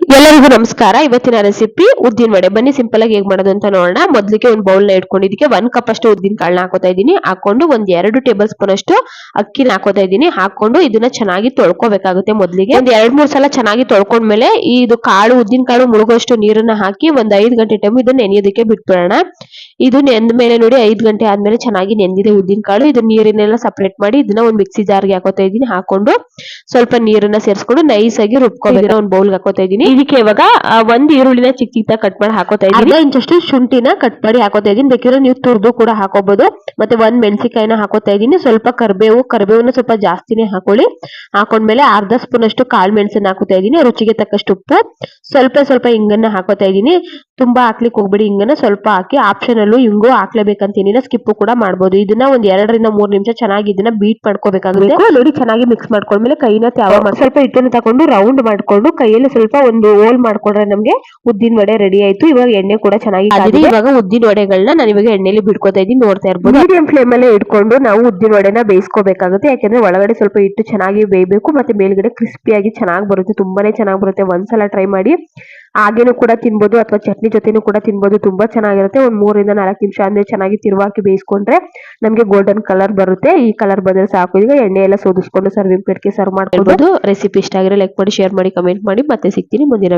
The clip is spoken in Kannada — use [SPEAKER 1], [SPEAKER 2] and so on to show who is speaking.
[SPEAKER 1] ಎಲ್ಲರಿಗೂ ನಮಸ್ಕಾರ. ಇವತ್ತಿನ ರೆಸಿಪಿ ಉದ್ದಿನ ವಡೆ. ಬನ್ನಿ ಸಿಂಪಲ್ ಆಗಿ ಹೇಗ್ ಮಾಡೋದು ಅಂತ ನೋಡೋಣ. ಮೊದ್ಲಿಗೆ ಒಂದು ಬೌಲ್ನ ಇಟ್ಕೊಂಡಿದ್ದಕ್ಕೆ ಒಂದ್ ಕಪ್ ಅಷ್ಟು ಉದ್ದಿನ ಕಾಳನ್ನ ಹಾಕೋತಾ ಇದ್ದೀನಿ. ಹಾಕೊಂಡು ಒಂದ್ ಎರಡು ಟೇಬಲ್ ಸ್ಪೂನ್ ಅಷ್ಟು ಅಕ್ಕಿನ ಹಾಕೋತಾ ಇದ್ದೀನಿ. ಹಾಕೊಂಡು ಇದನ್ನ ಚೆನ್ನಾಗಿ ತೊಳ್ಕೊಬೇಕಾಗುತ್ತೆ ಮೊದ್ಲಿಗೆ. ಒಂದ್ ಎರಡ್ ಮೂರ್ ಸಲ ಚೆನ್ನಾಗಿ ತೊಳ್ಕೊಂಡ್ಮೇಲೆ ಇದು ಕಾಳು, ಉದ್ದಿನ ಕಾಳು ಮುಳುಗುವಷ್ಟು ನೀರನ್ನ ಹಾಕಿ ಒಂದ್ ಐದ್ ಗಂಟೆ ಟೈಮ್ ಇದನ್ನ ನೆನೆಯೋದಕ್ಕೆ ಬಿಟ್ಬಿಡೋಣ. ಇದು ನೆಂದ ಮೇಲೆ ನೋಡಿ ಐದ್ ಗಂಟೆ ಆದ್ಮೇಲೆ ಚೆನ್ನಾಗಿ ನೆಂದಿದೆ ಉದ್ದಿನ ಕಾಳು. ಇದು ನೀರನ್ನೆಲ್ಲ ಸಪರೇಟ್ ಮಾಡಿ ಇದನ್ನ ಒಂದ್ ಮಿಕ್ಸಿ ಜಾರ್ಗೆ ಹಾಕೋತಾ ಇದ್ದೀನಿ. ಹಾಕೊಂಡು ಸ್ವಲ್ಪ ನೀರನ್ನ ಸೇರಿಸ್ಕೊಂಡು ನೈಸ್ ಆಗಿ ರುಬ್ಕೊಂಡಿರೋ ಒಂದ್ ಬೌಲ್ ಹಾಕೋತಾ ಇದ್ದೀನಿ. ಇದಕ್ಕೆ ಇವಾಗ ಒಂದ್ ಈರುಳ್ಳಿನ ಚಿಕ್ಕ ಚಿಕ್ಕ ಕಟ್ ಮಾಡಿ ಹಾಕೋತಾ ಇದ್ದೀನಿ. ಇಂಚಷ್ಟು ಶುಂಠಿನ ಕಟ್ ಮಾಡಿ ಹಾಕೋತಾ ಇದೀನಿ ಬೇಕಿದ್ರೆ ನೀವು ತುರ್ದು ಕೂಡ ಹಾಕೋಬಹುದು ಮತ್ತೆ ಒಂದ್ ಮೆಣಸಿಕಾಯಿನ ಹಾಕೋತಾ ಇದೀನಿ ಸ್ವಲ್ಪ ಕರ್ಬೇವು ಕರ್ಬೇವನ್ನ ಸ್ವಲ್ಪ ಜಾಸ್ತಿನೇ ಹಾಕೊಳ್ಳಿ. ಹಾಕೊಂಡ್ಮೇಲೆ ಅರ್ಧ ಸ್ಪೂನ್ ಅಷ್ಟು ಕಾಳು ಮೆಣಸನ್ನ ಹಾಕೋತಾ ಇದೀನಿ ರುಚಿಗೆ ತಕ್ಕಷ್ಟು ಉಪ್ಪು. ಸ್ವಲ್ಪ ಸ್ವಲ್ಪ ಹಿಂಗನ್ನ ಹಾಕೋತಾ ಇದೀನಿ ತುಂಬಾ ಹಾಕ್ಲಿಕ್ಕೆ ಹೋಗ್ಬೇಡಿ. ಹಿಂಗನ್ನ ಸ್ವಲ್ಪ ಹಾಕಿ ಆಪ್ಷನ್ ಅಲ್ಲೂ ಹಿಂಗು ಹಾಕ್ಲೇಬೇಕಂತೇನಿಲ್ಲ. ಸ್ಕಿಪ್ ಕೂಡ ಮಾಡಬಹುದು ಇದನ್ನ ಒಂದ್ ಎರಡರಿಂದ ಮೂರ್ ನಿಮಿಷ ಚೆನ್ನಾಗಿ ಇದನ್ನ ಬೀಟ್ ಮಾಡ್ಕೋಬೇಕಾಗುತ್ತೆ. ನೋಡಿ ಚೆನ್ನಾಗಿ ಮಿಕ್ಸ್ ಮಾಡ್ಕೊಂಡ್ಮೇಲೆ ಕೈನ ತ್ಯಾವ ಸ್ವಲ್ಪ ಹಿಟ್ಟನ್ನು ತಗೊಂಡು ರೌಂಡ್ ಮಾಡ್ಕೊಂಡು ಕೈಯಲ್ಲಿ ಸ್ವಲ್ಪ ಒಂದು ಹೋಲ್ ಮಾಡ್ಕೊಂಡ್ರೆ ನಮ್ಗೆ ಉದ್ದಿನ ವಡೆ ರೆಡಿ ಆಯ್ತು. ಇವಾಗ ಎಣ್ಣೆ ಕೂಡ ಚೆನ್ನಾಗಿ ಕಾದಿದೆ. ಇವಾಗ ಉದ್ದಿನ ವಡೆಗಳನ್ನ ನಾನು ಇವಾಗ ಎಣ್ಣೆಲಿ ಬಿಡ್ಕೋತಾ ಇದ್ದೀನಿ ನೋಡ್ತಾ ಇರ್ಬೋದು. ಮೀಡಿಯಂ ಫ್ಲೇಮ್ ಅಲ್ಲೇ ಇಟ್ಕೊಂಡು ನಾವು ಉದ್ದಿನ ವಡೆನ ಬೇಯಿಸ್ಕೋಬೇಕಾಗುತ್ತೆ. ಯಾಕಂದ್ರೆ ಒಳಗಡೆ ಸ್ವಲ್ಪ ಹಿಟ್ಟು ಚೆನ್ನಾಗಿ ಬೇಯಬೇಕು ಮತ್ತೆ ಮೇಲ್ಗಡೆ ಕ್ರಿಸ್ಪಿಯಾಗಿ ಚೆನ್ನಾಗಿ ಬರುತ್ತೆ. ತುಂಬಾನೇ ಚೆನ್ನಾಗಿ ಬರುತ್ತೆ. ಒಂದ್ಸಲ ಟ್ರೈ ಮಾಡಿ ಹಾಗೇನು ಕೂಡ ತಿನ್ಬೋದು ಅಥವಾ ಚಟ್ನಿ ಜೊತೆನೂ ಕೂಡ ತಿನ್ಬೋದು, ತುಂಬಾ ಚೆನ್ನಾಗಿರುತ್ತೆ. ಒಂದ್ ಮೂರರಿಂದ ನಾಲ್ಕು ನಿಮಿಷ ಅಂದ್ರೆ ಚೆನ್ನಾಗಿ ತಿರುವಾಕಿ ಬೇಯಿಸ್ಕೊಂಡ್ರೆ ನಮ್ಗೆ ಗೋಲ್ಡನ್ ಕಲರ್ ಬರುತ್ತೆ. ಈ ಕಲರ್ ಬಂದ್ರೆ ಸಾಕು. ಈಗ ಎಣ್ಣೆ ಎಲ್ಲ ಸೋದಿಸ್ಕೊಂಡು ಸರ್ವಿಂಗ್ ಪ್ಲೇಟ್ಗೆ ಸರ್ವ್ ಮಾಡ್ಕೊಳ್ಬಹುದು ರೆಸಿಪಿ ಇಷ್ಟ ಆಗಿರೋ ಲೈಕ್ ಮಾಡಿ ಶೇರ್ ಮಾಡಿ ಕಮೆಂಟ್ ಮಾಡಿ. ಮತ್ತೆ ಸಿಗ್ತೀನಿ ಮುಂದಿನ